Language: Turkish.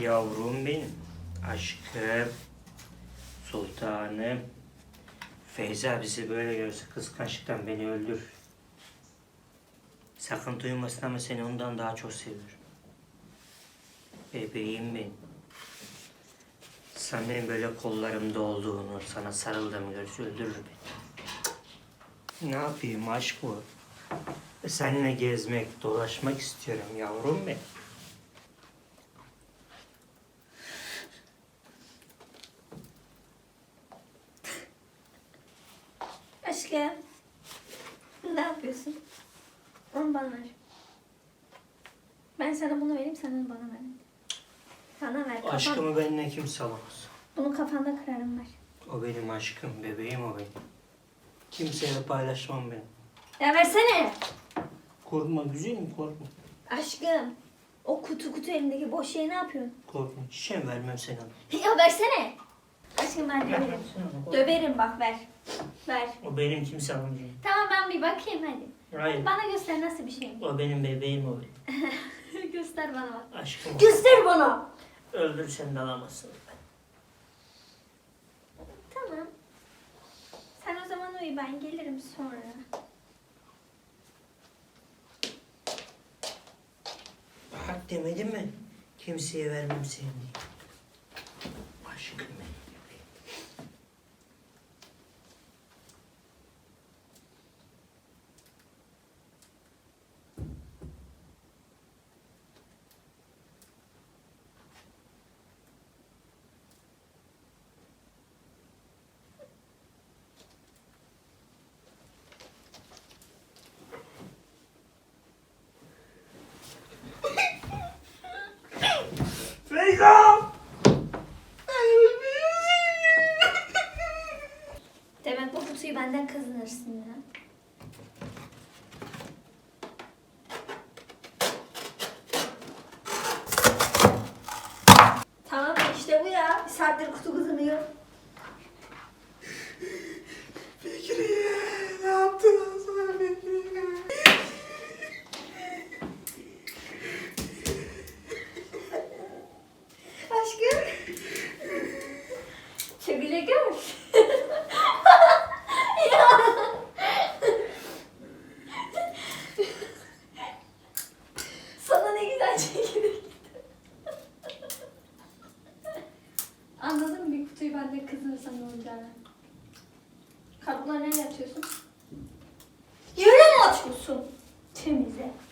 Yavrum benim, aşkım, sultanım. Feyza bizi böyle görse kıskançlıktan beni öldür. Sakın duymasın ama seni ondan daha çok seviyorum. Bebeğim benim. Sen benim böyle kollarımda olduğunu, sana sarıldığımı görse öldürür beni. Ne yapayım aşk bu? Seninle gezmek, dolaşmak istiyorum yavrum benim. Aşkım. Ne yapıyorsun? Onu bana ver. Ben sana bunu vereyim, sen onu bana ver. Sana ver. Kafan... Aşkımı benimle kimse alamaz. Bunu kafanda kırarım ver. O benim aşkım, bebeğim o benim. Kimseyle paylaşmam ben. Ya versene. Korkma güzelim korkma. Aşkım. O kutu kutu elindeki boş şey ne yapıyorsun? Korkma. Şişem vermem seni. Ya versene. Aşkım ben döverim. Sana. Döverim bak ver. Ver. O benim kimse alamayacak. Tamam ben bir bakayım hadi. Hayır. Bana göster nasıl bir şey. O benim bebeğim o benim. göster bana bak. Aşkım. Göster bana. Öldürsen de alamazsın. Tamam. Sen o zaman uyu ben gelirim sonra. Bak demedim mi? Kimseye vermem seni. Aşkım benim. Feyza! Kutuyu benden kazanırsın ya. Tamam işte bu ya. Bir saattir kutu kazanıyor. Fikriye ne yaptın lan sana Fikriye? Aşkım. Çevile gör. anladın mı? Bir kutuyu ben de kızırsan olacağını. Kartları nereye atıyorsun? Yere mi atıyorsun? Temize.